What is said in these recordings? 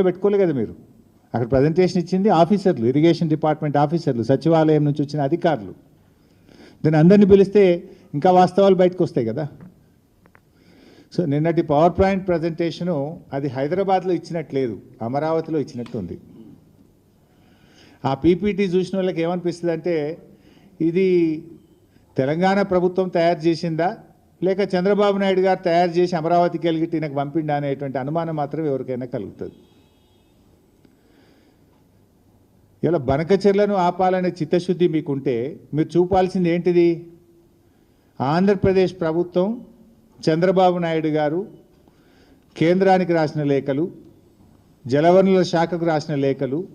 పెట్టుకోలే కదా మీరు. అక్కడ ప్రజెంటేషన్ ఇచ్చింది ఆఫీసర్లు ఇరిగేషన్ డిపార్ట్మెంట్ ఆఫీసర్లు సచివాలయం నుంచి వచ్చిన అధికారులు. దాన్ని అందరినీ పిలిస్తే ఇంకా వాస్తవాలు బయటకు వస్తాయి కదా. సో నిన్నటి పవర్ పాయింట్ ప్రజెంటేషను అది హైదరాబాద్లో ఇచ్చినట్లేదు అమరావతిలో ఇచ్చినట్టు ఉంది. ఆ పీపీటీ చూసిన వాళ్ళకి ఏమనిపిస్తుంది అంటే ఇది తెలంగాణ ప్రభుత్వం తయారు చేసిందా లేక చంద్రబాబు నాయుడు గారు తయారు చేసి అమరావతికి వెళ్ళి ఈయనకు పంపిండా అనేటువంటి అనుమానం మాత్రం ఎవరికైనా కలుగుతుంది. ఇలా బనకచెర్లను ఆపాలనే చిత్తశుద్ధి మీకుంటే మీరు చూపాల్సింది ఏంటిది? ఆంధ్రప్రదేశ్ ప్రభుత్వం చంద్రబాబు నాయుడు గారు కేంద్రానికి రాసిన లేఖలు జలవనరుల శాఖకు రాసిన లేఖలు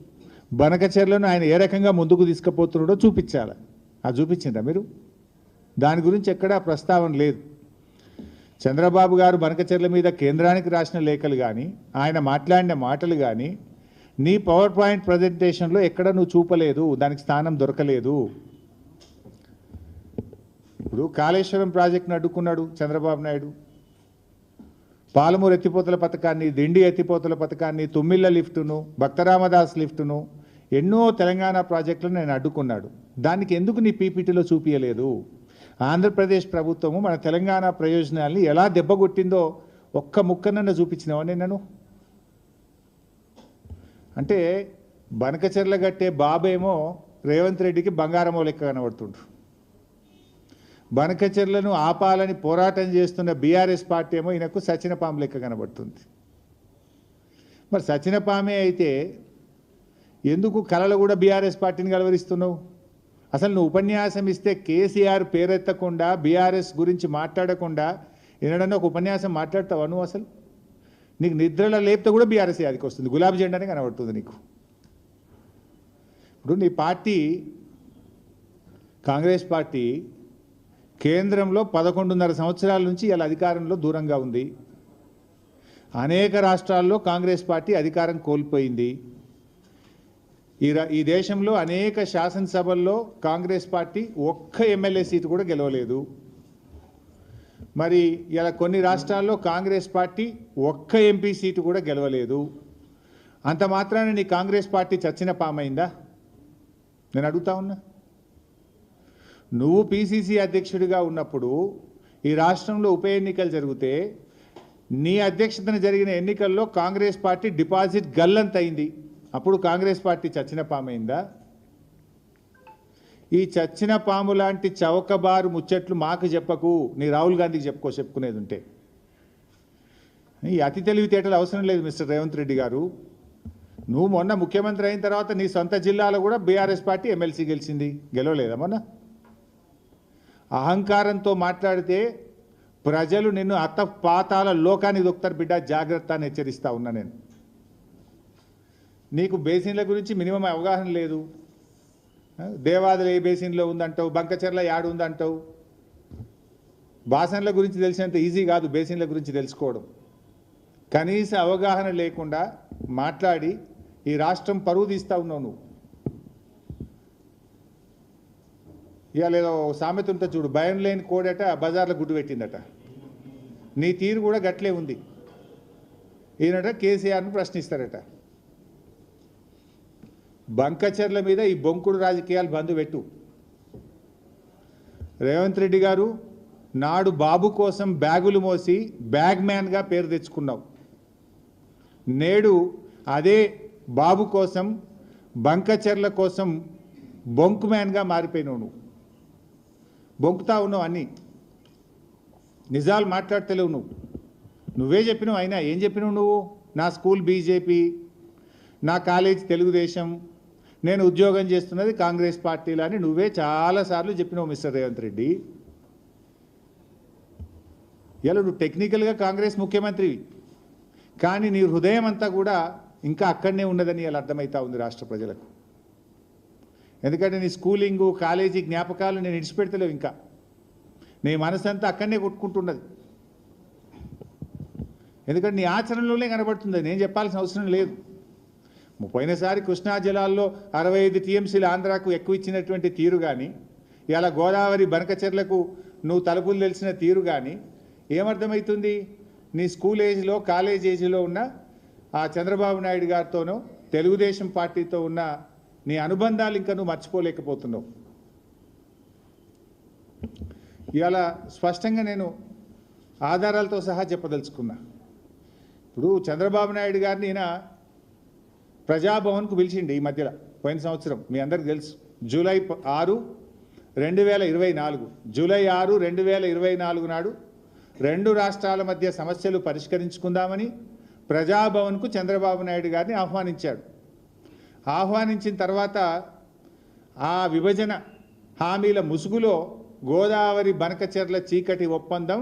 బనకచెర్లను ఆయన ఏ రకంగా ముందుకు తీసుకుపోతున్నాడో చూపించాలి. అది చూపించిందా మీరు? దాని గురించి ఎక్కడా ప్రస్తావన లేదు. చంద్రబాబు గారు బనకచెర్ల మీద కేంద్రానికి రాసిన లేఖలు కానీ ఆయన మాట్లాడిన మాటలు కానీ నీ పవర్ పాయింట్ ప్రజెంటేషన్లో ఎక్కడ నువ్వు చూపలేదు దానికి స్థానం దొరకలేదు. ఇప్పుడు కాళేశ్వరం ప్రాజెక్టును అడ్డుకున్నాడు చంద్రబాబు నాయుడు. పాలమూరు ఎత్తిపోతల పథకాన్ని దిండి ఎత్తిపోతల పథకాన్ని తుమ్మిళ్ళ లిఫ్టును భక్తరామదాస్ లిఫ్టును ఎన్నో తెలంగాణ ప్రాజెక్టులను నేను అడ్డుకున్నాడు. దానికి ఎందుకు నీ పీపీటీలో చూపించలేదు ఆంధ్రప్రదేశ్ ప్రభుత్వము మన తెలంగాణ ప్రయోజనాల్ని ఎలా దెబ్బగొట్టిందో ఒక్క ముక్కనన్న చూపించినావా నేను అంటే బనకచెర్ల కట్టే బాబేమో రేవంత్ రెడ్డికి బంగారమో లెక్క కనబడుతుండ్రు. బనకచెర్లను ఆపాలని పోరాటం చేస్తున్న బీఆర్ఎస్ పార్టీ ఏమో ఈయనకు సచినపాము లెక్క కనబడుతుంది. మరి సచినపామే అయితే ఎందుకు కళలు కూడా బీఆర్ఎస్ పార్టీని కలవరిస్తున్నావు? అసలు నువ్వు ఉపన్యాసం ఇస్తే కేసీఆర్ పేరెత్తకుండా బీఆర్ఎస్ గురించి మాట్లాడకుండా ఎన్నడన్నా ఒక ఉపన్యాసం మాట్లాడతావా నువ్వు అసలు? నీకు నిద్రలో లేపితే కూడా బీఆర్ఎస్ అదికి వస్తుంది. గులాబీ జెండానే కనబడుతుంది నీకు. ఇప్పుడు నీ పార్టీ కాంగ్రెస్ పార్టీ కేంద్రంలో పదకొండున్నర సంవత్సరాల నుంచి ఇలా అధికారంలో దూరంగా ఉంది. అనేక రాష్ట్రాల్లో కాంగ్రెస్ పార్టీ అధికారం కోల్పోయింది. ఈ రా- ఈ దేశంలో అనేక శాసనసభల్లో కాంగ్రెస్ పార్టీ ఒక్క ఎమ్మెల్యే సీటు కూడా గెలవలేదు. మరి ఇలా కొన్ని రాష్ట్రాల్లో కాంగ్రెస్ పార్టీ ఒక్క ఎంపీ సీటు కూడా గెలవలేదు. అంత మాత్రాన నీ కాంగ్రెస్ పార్టీ చచ్చిన పామైందా? నేను అడుగుతా ఉన్నా. నువ్వు పీసీసీ అధ్యక్షుడిగా ఉన్నప్పుడు ఈ రాష్ట్రంలో ఉప ఎన్నికలు జరిగితే నీ అధ్యక్షతన జరిగిన ఎన్నికల్లో కాంగ్రెస్ పార్టీ డిపాజిట్ గల్లంతైంది అప్పుడు కాంగ్రెస్ పార్టీ చచ్చిన పామైందా? ఈ చచ్చిన పాము లాంటి చవకబారు ముచ్చట్లు మాకు చెప్పకు. నీ రాహుల్ గాంధీకి చెప్పుకో చెప్పుకునేది ఉంటే. ఈ అతి తెలివితేటలు అవసరం లేదు మిస్టర్ రేవంత్ రెడ్డి గారు. నువ్వు మొన్న ముఖ్యమంత్రి అయిన తర్వాత నీ సొంత జిల్లాలో కూడా బీఆర్ఎస్ పార్టీ ఎమ్మెల్సీ గెలిచింది. గెలవలేదా మొన్న? అహంకారంతో మాట్లాడితే ప్రజలు నిన్ను అత్త పాతాల లోకానికి దొక్కుతారు బిడ్డ జాగ్రత్త అని హెచ్చరిస్తా ఉన్నా నేను. నీకు బేసిన్ల గురించి మినిమం అవగాహన లేదు. దేవాదులు ఏ బేసిన్లో ఉందంటావు? బంకచెర్ల యాడు ఉందంటావు? బాసన్ల గురించి తెలిసినంత ఈజీ కాదు బేసిన్ల గురించి తెలుసుకోవడం. కనీస అవగాహన లేకుండా మాట్లాడి ఈ రాష్ట్రం పరువు తీస్తా ఉన్నావు నువ్వు. ఇవాళ ఏదో సామెత ఉంటే చూడు భయం లేని కోడట బజార్లో గుడ్డు పెట్టిందట. నీ తీరు కూడా గట్లే ఉంది. ఈయనట కేసీఆర్ను ప్రశ్నిస్తారట. బంకచర్ల మీద ఈ బొంకుడు రాజకీయాలు బంద్ పెట్టు. రేవంత్ రెడ్డి గారు నాడు బాబు కోసం బ్యాగులు మోసి బ్యాగ్ మ్యాన్గా పేరు తెచ్చుకున్నావు. నేడు అదే బాబు కోసం బంకచెర్ల కోసం బొంకు మ్యాన్గా మారిపోయినావు నువ్వు. బొంకుతా ఉన్నావు అన్నీ. నిజాలు మాట్లాడతలేవు నువ్వు. నువ్వే చెప్పినావు అయినా ఏం చెప్పినావు నువ్వు? నా స్కూల్ బీజేపీ నా కాలేజ్ తెలుగుదేశం నేను ఉద్యోగం చేస్తున్నది కాంగ్రెస్ పార్టీలో అని నువ్వే చాలాసార్లు చెప్పినావు మిస్టర్ రేవంత్ రెడ్డి. ఇలా నువ్వు టెక్నికల్గా కాంగ్రెస్ ముఖ్యమంత్రివి. కానీ నీ హృదయం అంతా కూడా ఇంకా అక్కడనే ఉన్నదని ఇలా అర్థమవుతా ఉంది రాష్ట్ర ప్రజలకు. ఎందుకంటే నీ స్కూలింగు కాలేజీ జ్ఞాపకాలు నేను ఇడిచిపెడతలేవు ఇంకా. నీ మనసంతా అక్కడనే కొట్టుకుంటున్నది. ఎందుకంటే నీ ఆచరణలోనే కనబడుతుంది నేను చెప్పాల్సిన అవసరం లేదు. పోయినసారి కృష్ణా జలాల్లో అరవై ఐదు టీఎంసీలు ఆంధ్రాకు ఎక్కువ ఇచ్చినటువంటి తీరు కానీ ఇలా గోదావరి బనకచెర్లకు నువ్వు తలుపులు తెలిసిన తీరు కానీ ఏమర్థమవుతుంది నీ స్కూల్ ఏజ్లో కాలేజ్ ఏజ్లో ఉన్న ఆ చంద్రబాబు నాయుడు గారితోనో తెలుగుదేశం పార్టీతో ఉన్న నీ అనుబంధాలు ఇంకా నువ్వు మర్చిపోలేకపోతున్నావు. ఇవాళ స్పష్టంగా నేను ఆధారాలతో సహా చెప్పదలుచుకున్నా. ఇప్పుడు చంద్రబాబు నాయుడు గారిని ఈయన ప్రజాభవన్కు పిలిచిండి ఈ మధ్యలో పోయిన సంవత్సరం మీ అందరికి తెలుసు. జూలై ఆరు రెండు వేల ఇరవై నాలుగు జూలై ఆరు రెండు వేల ఇరవై నాలుగు నాడు రెండు రాష్ట్రాల మధ్య సమస్యలు పరిష్కరించుకుందామని ప్రజాభవన్కు చంద్రబాబు నాయుడు గారిని ఆహ్వానించాడు. ఆహ్వానించిన తర్వాత ఆ విభజన హామీల ముసుగులో గోదావరి బనకచెర్ల చీకటి ఒప్పందం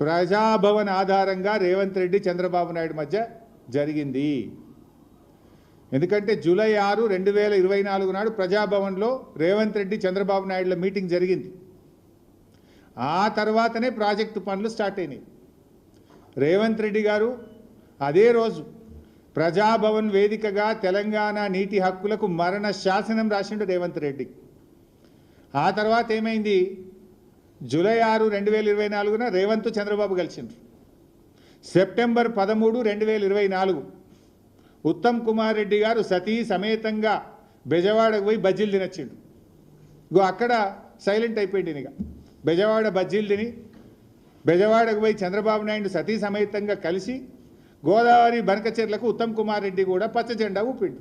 ప్రజాభవన్ ఆధారంగా రేవంత్ రెడ్డి చంద్రబాబు నాయుడు మధ్య జరిగింది. ఎందుకంటే జూలై ఆరు రెండు వేల ఇరవై నాలుగు నాడు ప్రజాభవన్లో రేవంత్ రెడ్డి చంద్రబాబు నాయుడుల మీటింగ్ జరిగింది. ఆ తర్వాతనే ప్రాజెక్టు పనులు స్టార్ట్ అయినాయి. రేవంత్ రెడ్డి గారు అదే రోజు ప్రజాభవన్ వేదికగా తెలంగాణ నీటి హక్కులకు మరణ శాసనం రాసిండు రేవంత్ రెడ్డి. ఆ తర్వాత ఏమైంది? జూలై ఆరు రెండు వేల ఇరవై నాలుగున రేవంత్ చంద్రబాబు కలిసిండ్రు. సెప్టెంబర్ పదమూడు రెండు వేల ఇరవై నాలుగు ఉత్తమ్ కుమార్ రెడ్డి గారు సతీ సమేతంగా బెజవాడకు పోయి బజ్జీలు తినొచ్చిండు. ఇగో అక్కడ సైలెంట్ అయిపోయింది ఇక. బెజవాడ బజ్జీలు తిని బెజవాడకు పోయి చంద్రబాబు నాయుడు సతీ సమేతంగా కలిసి గోదావరి బనకచెర్లకు ఉత్తమ్ కుమార్ రెడ్డి కూడా పచ్చ జెండా ఊపిండు.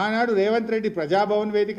ఆనాడు రేవంత్ రెడ్డి ప్రజాభవన్ వేదిక